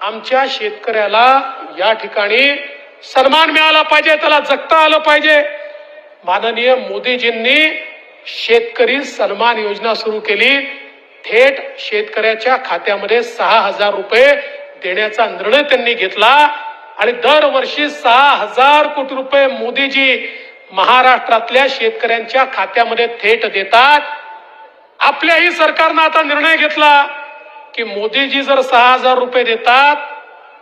आमच्या शेतकऱ्याला या ठिकाणी सन्मान मिळाला पाहिजे त्याला जगता आलं पाहिजे. माननीय मोदीजींनी शेतकरी सन्मान योजना सुरू केली. थेट शेतकऱ्याच्या खात्यामध्ये सहा हजार रुपये देण्याचा निर्णय त्यांनी घेतला आणि दरवर्षी सहा हजार कोटी रुपये मोदीजी महाराष्ट्रातल्या शेतकऱ्यांच्या खात्यामध्ये थेट देतात. आपल्याही सरकारनं आता निर्णय घेतला. की मोदीजी जर सहा हजार रुपये देतात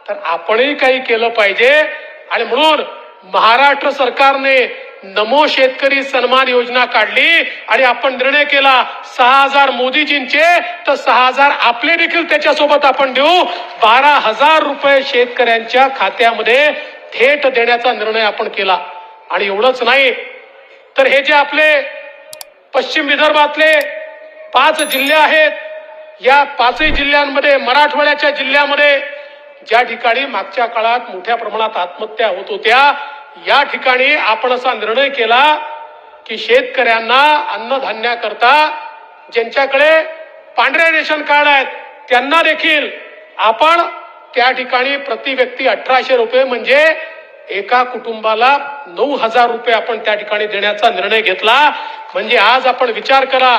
तर आपणही काही केलं पाहिजे. आणि म्हणून महाराष्ट्र सरकारने नमो शेतकरी सन्मान योजना काढली आणि आपण निर्णय केला सहा हजार मोदीजींचे तर सहा हजार आपले देखील त्याच्यासोबत आपण देऊ. बारा हजार रुपये शेतकऱ्यांच्या खात्यामध्ये थेट देण्याचा निर्णय आपण केला. आणि एवढंच नाही तर हे जे आपले पश्चिम विदर्भातले पाच जिल्हे आहेत या पाचही जिल्ह्यांमध्ये मराठवाड्याच्या जिल्ह्यामध्ये ज्या ठिकाणी मागच्या काळात मोठ्या प्रमाणात आत्महत्या होत होत्या या ठिकाणी आपण असा निर्णय केला की शेतकऱ्यांना अन्नधान्याकरता ज्यांच्याकडे पांढरे रेशन कार्ड आहेत त्यांना देखील आपण त्या ठिकाणी प्रति व्यक्ती अठराशे रुपये म्हणजे एका कुटुंबाला नऊ हजार रुपये आपण त्या ठिकाणी देण्याचा निर्णय घेतला. म्हणजे आज आपण विचार करा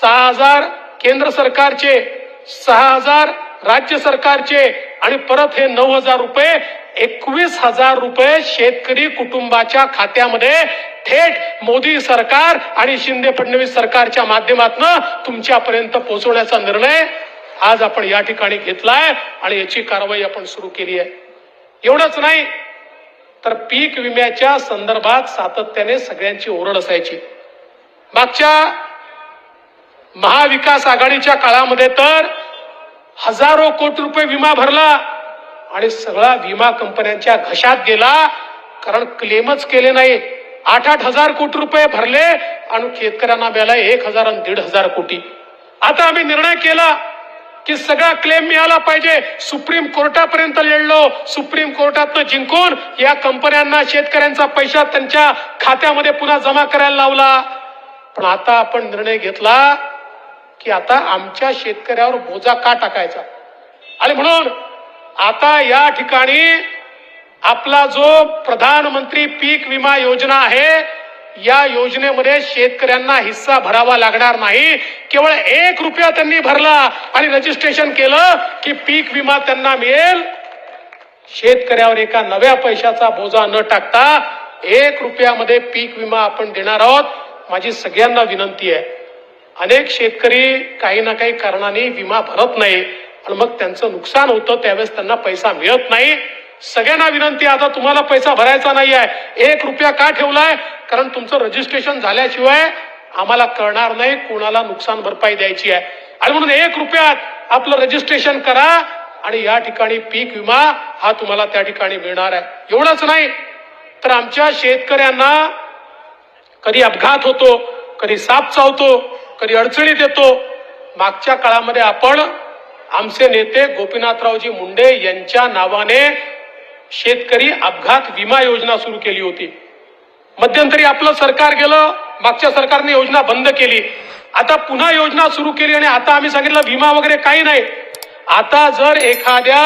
सहा हजार केंद्र सरकारचे सहा हजार राज्य सरकारचे आणि परत हे नऊ हजार रुपये एकवीस हजार रुपये शेतकरी कुटुंबाच्या खात्यामध्ये थेट मोदी सरकार आणि शिंदे फडणवीस सरकारच्या माध्यमातून तुमच्यापर्यंत पोहोचवण्याचा निर्णय आज आपण या ठिकाणी घेतलाय आणि याची कारवाई आपण सुरू केली आहे. एवढंच नाही तर पीक विम्याच्या संदर्भात सातत्याने सगळ्यांची ओरड असायची. मागच्या महाविकास आघाडीच्या काळामध्ये तर हजारो कोटी रुपये विमा भरला आणि सगळा विमा कंपन्यांच्या घशात गेला कारण क्लेमच केले नाही. आठ आठ हजार कोटी रुपये भरले आणि शेतकऱ्यांना मिळाला एक हजार आणि दीड हजार कोटी. आता आम्ही निर्णय केला की सगळा क्लेम मिळाला पाहिजे. सुप्रीम कोर्टापर्यंत लढलो. सुप्रीम कोर्टातनं जिंकून या कंपन्यांना शेतकऱ्यांचा पैसा त्यांच्या खात्यामध्ये पुन्हा जमा करायला लावला. पण आता आपण निर्णय घेतला की आता आमच्या शेतकऱ्यावर बोजा का टाकायचा? आणि म्हणून आता या ठिकाणी आपला जो प्रधानमंत्री पीक विमा योजना आहे या योजनेमध्ये शेतकऱ्यांना हिस्सा भरावा लागणार नाही. केवळ एक रुपया त्यांनी भरला आणि रजिस्ट्रेशन केलं की पीक विमा त्यांना मिळेल. शेतकऱ्यावर एका नव्या पैशाचा बोजा न टाकता एक रुपयामध्ये पीक विमा आपण देणार आहोत. माझी सगळ्यांना विनंती आहे. अनेक शेतकरी काही ना काही कारणाने विमा भरत नाही आणि मग त्यांचं नुकसान होतं त्यावेळेस त्यांना पैसा मिळत नाही. सगळ्यांना विनंती आता तुम्हाला पैसा भरायचा नाही आहे एक रुपया का ठेवलाय? कारण तुमचं रजिस्ट्रेशन झाल्याशिवाय आम्हाला कळणार नाही कोणाला नुकसान भरपाई द्यायची आहे. आणि म्हणून एक रुपयात आपलं रजिस्ट्रेशन करा आणि या ठिकाणी पीक विमा हा तुम्हाला त्या ठिकाणी मिळणार आहे. एवढंच नाही तर आमच्या शेतकऱ्यांना कधी अपघात होतो कधी साप चावतो कधी अडचणीत येतो. मागच्या काळामध्ये आपण आमचे नेते गोपीनाथरावजी मुंडे यांच्या नावाने शेतकरी अपघात विमा योजना सुरू केली होती. मध्यंतरी आपलं सरकार गेलं मागच्या सरकारने योजना बंद केली. आता पुन्हा योजना सुरू केली आणि आता आम्ही सांगितलं विमा वगैरे काही नाही. आता जर एखाद्या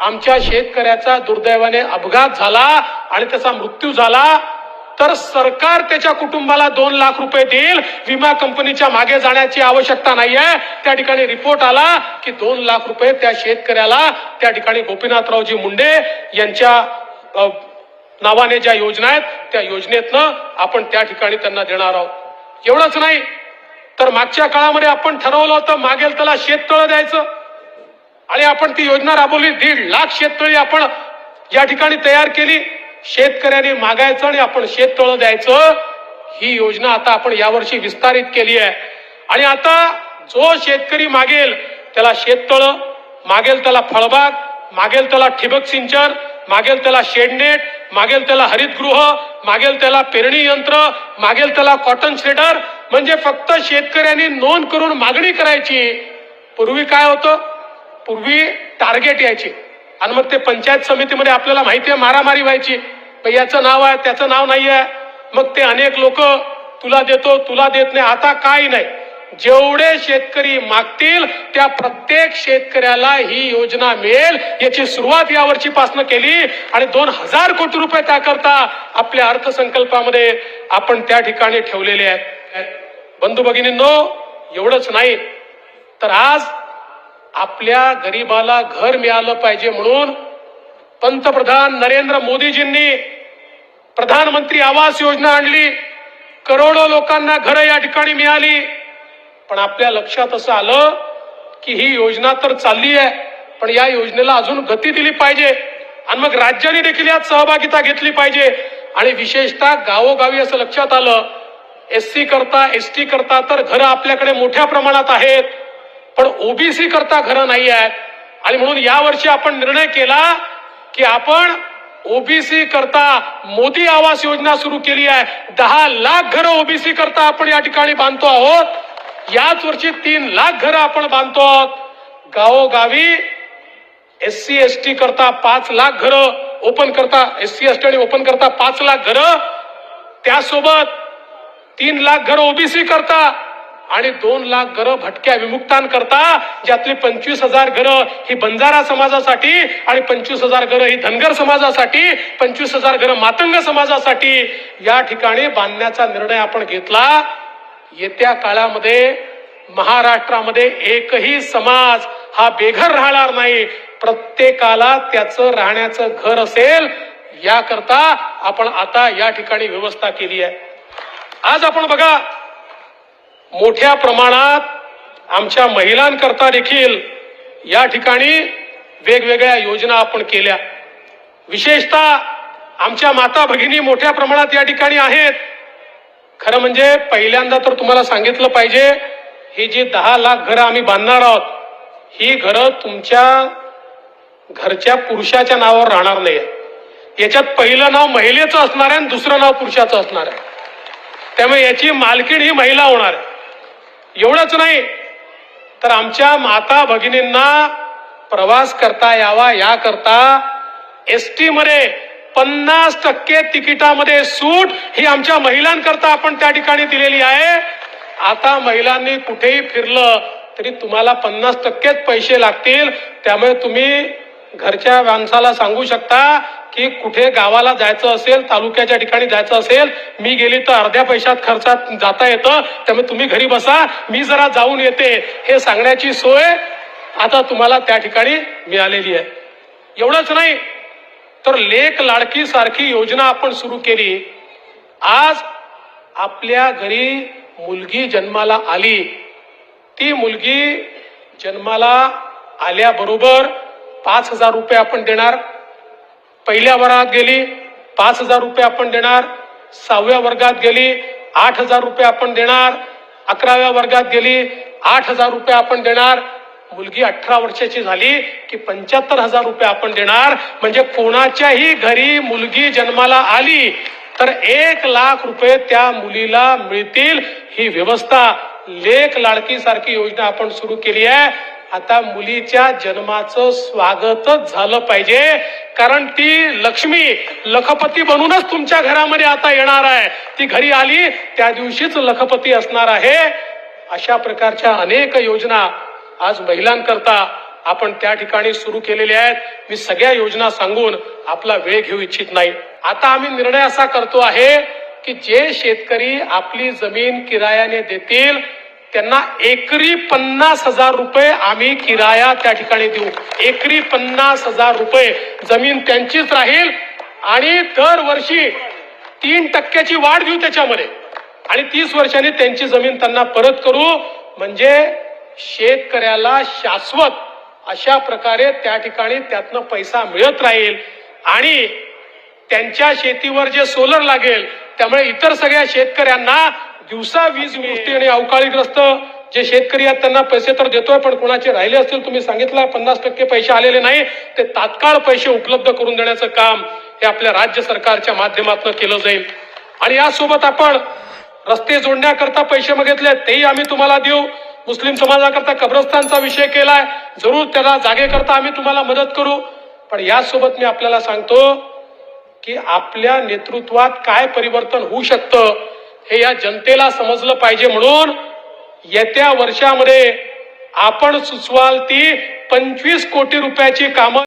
आमच्या शेतकऱ्याचा दुर्दैवाने अपघात झाला आणि त्याचा मृत्यू झाला तर सरकार त्याच्या कुटुंबाला दोन लाख रुपये देईल. विमा कंपनीच्या मागे जाण्याची आवश्यकता नाहीये. त्या ठिकाणी रिपोर्ट आला की दोन लाख रुपये त्या शेतकऱ्याला त्या ठिकाणी गोपीनाथरावजी मुंडे यांच्या नावाने ज्या योजना आहेत त्या योजनेतनं आपण त्या ठिकाणी त्यांना देणार आहोत. एवढंच नाही तर मागच्या काळामध्ये आपण ठरवलं होतं मागेल त्याला शेततळं द्यायचं. आणि आपण ती योजना राबवली दीड लाख शेततळी आपण या ठिकाणी तयार केली. शेतकऱ्याने मागायचं आणि आपण शेततळं द्यायचं ही योजना आता आपण यावर्षी विस्तारित केली आहे. आणि आता जो शेतकरी मागेल त्याला शेततळं मागेल त्याला फळबाग मागेल त्याला ठिबक सिंचन मागेल त्याला शेडनेट मागेल त्याला हरितगृह मागेल त्याला पेरणी यंत्र मागेल त्याला कॉटन शेडर म्हणजे फक्त शेतकऱ्यांनी नोंद करून मागणी करायची. पूर्वी काय होतं? पूर्वी टार्गेट यायची. आणि मग ते पंचायत समितीमध्ये आपल्याला माहिती आहे मारामारी व्हायची. पण याचं नाव आहे त्याचं नाव नाही आहे. मग ते अनेक लोक तुला देतो तुला देत नाही. आता काही नाही. जेवढे शेतकरी मागतील त्या प्रत्येक शेतकऱ्याला ही योजना मिळेल. याची सुरुवात या वर्षीपासून केली आणि दोन हजार कोटी रुपये त्याकरता आपल्या अर्थसंकल्पामध्ये आपण त्या ठिकाणी ठेवलेले आहेत. बंधू भगिनींनो एवढंच नाही. तर आज आपल्या गरीबाला घर मिळालं पाहिजे म्हणून पंतप्रधान नरेंद्र मोदीजींनी प्रधानमंत्री आवास योजना आणली. करोडो लोकांना घरं या ठिकाणी मिळाली. पण आपल्या लक्षात असं आलं की ही योजना तर चालली आहे पण या योजनेला अजून गती दिली पाहिजे. आणि मग राज्याने देखील यात सहभागिता घेतली पाहिजे. आणि विशेषतः गावोगावी असं लक्षात आलं. एस सी करता एस टी करता तर घरं आपल्याकडे मोठ्या प्रमाणात आहेत. पण ओबीसी करता घरं नाही आहेत आणि म्हणून यावर्षी आपण निर्णय केला की आपण ओबीसी करता मोदी आवास योजना सुरू केली आहे. दहा लाख घरं ओबीसी करता आपण या ठिकाणी बांधतो आहोत. याच वर्षी तीन लाख घरं आपण बांधतो आहोत. गावोगावी एस सी एस टी करता पाच लाख घरं ओपन करता एस सी एस टी आणि ओपन करता पाच लाख घरं. त्यासोबत तीन लाख घरं ओबीसी करता. आणि दोन लाख घरं भटक्या विमुक्तांकरता ज्यातली पंचवीस हजार घरं ही बंजारा समाजासाठी आणि पंचवीस हजार घरं ही धनगर समाजासाठी पंचवीस हजार घरं मातंग समाजासाठी या ठिकाणी बांधण्याचा निर्णय आपण घेतला. येत्या काळामध्ये महाराष्ट्रामध्ये एकही समाज हा बेघर राहणार नाही. प्रत्येकाला त्याचं राहण्याचं घर असेल याकरता आपण आता या ठिकाणी व्यवस्था केली आहे. आज आपण बघा मोठ्या प्रमाणात आमच्या महिलांकरता देखील या ठिकाणी वेगवेगळ्या योजना आपण केल्या. विशेषतः आमच्या माता भगिनी मोठ्या प्रमाणात या ठिकाणी आहेत. खरं म्हणजे पहिल्यांदा तर तुम्हाला सांगितलं पाहिजे ही जी दहा लाख घरं आम्ही बांधणार आहोत ही घरं तुमच्या घरच्या पुरुषाच्या नावावर राहणार नाही याच्यात पहिलं नाव महिलेचं असणार आहे आणि दुसरं नाव पुरुषाचं असणार आहे. त्यामुळे याची मालकीण ही महिला होणार आहे. एवढंच नाही तर आमच्या माता भगिनींना प्रवास करता यावा याकरता एस टी मध्ये पन्नास टक्के तिकिटामध्ये सूट ही आमच्या महिलांकरता आपण त्या ठिकाणी दिलेली आहे. आता महिलांनी कुठेही फिरलं तरी तुम्हाला पन्नास टक्केच पैसे लागतील. त्यामुळे तुम्ही घरच्या माणसाला सांगू शकता की कुठे गावाला जायचं असेल तालुक्याच्या ठिकाणी जायचं असेल मी गेली तर अर्ध्या पैशात खर्चात जाता येतं त्यामुळे तुम्ही घरी बसा मी जरा जाऊन येते. हे सांगण्याची सोय आता तुम्हाला त्या ठिकाणी मिळालेली आहे. एवढंच नाही तर लेख लाडकी सारखी योजना आपण सुरू केली. आज आपल्या घरी मुलगी जन्माला आली. ती मुलगी जन्माला आल्याबरोबर पाच हजार रुपये आपण देणार. पहिल्या वर्गात गेली पाच हजार रुपये आपण देणार सहाव्या वर्गात गेली आठ हजार रुपये आपण देणार अकराव्या वर्गात गेली आठ हजार रुपये आपण देणार. मुलगी अठरा वर्षाची झाली की पंच्याहत्तर हजार रुपये आपण देणार. म्हणजे कोणाच्याही घरी मुलगी जन्माला आली तर एक लाख रुपये त्या मुलीला मिळतील. ही व्यवस्था लेख लाडकी सारखी योजना आपण सुरू केली आहे. आता मुलीच्या जन्माचं स्वागतच झालं पाहिजे. कारण ती लक्ष्मी लखपती बनूनच तुमच्या घरामध्ये आता येणार आहे. ती घरी आली त्या दिवशीच लखपती असणार आहे. अशा प्रकारच्या अनेक योजना आज महिलांकरता आपण त्या ठिकाणी सुरू केलेल्या आहेत. मी सगळ्या योजना सांगून आपला वेळ घेऊ इच्छित नाही. आता आम्ही निर्णय असा करतो आहे की जे शेतकरी आपली जमीन किरायाने देतील त्यांना एकरी पन्नास हजार रुपये आम्ही किराया त्या ठिकाणी देऊ. एकरी पन्नास हजार रुपये जमीन त्यांचीच राहील आणि दरवर्षी तीन टक्क्याची वाढ देऊ त्याच्यामध्ये. आणि तीस वर्षांनी त्यांची जमीन त्यांना परत करू. म्हणजे शेतकऱ्याला शाश्वत अशा प्रकारे त्या ठिकाणी त्यातनं पैसा मिळत राहील. आणि त्यांच्या शेतीवर जे सोलर लागेल त्यामुळे इतर सगळ्या शेतकऱ्यांना दिवसा वीज गोष्टी आणि अवकाळीग्रस्त जे शेतकरी आहेत त्यांना पैसे तर देतोय पण कोणाचे राहिले असतील तुम्ही सांगितलं पन्नास टक्के पैसे आलेले नाही. ते तात्काळ पैसे उपलब्ध करून देण्याचं काम हे आपल्या राज्य सरकारच्या माध्यमातून केलं जाईल. आणि यासोबत आपण रस्ते जोडण्याकरता पैसे मागितले तेही आम्ही तुम्हाला देऊ. मुस्लिम समाजाकरता कब्रस्तानचा विषय केलाय जरूर त्याला जागेकरता आम्ही तुम्हाला मदत करू. पण यासोबत मी आपल्याला सांगतो की आपल्या नेतृत्वात काय परिवर्तन होऊ शकतं हे या जनतेला समजलं पाहिजे म्हणून येत्या वर्षामध्ये आपण सुचवाल ती पंचवीस कोटी रुपयाची कामं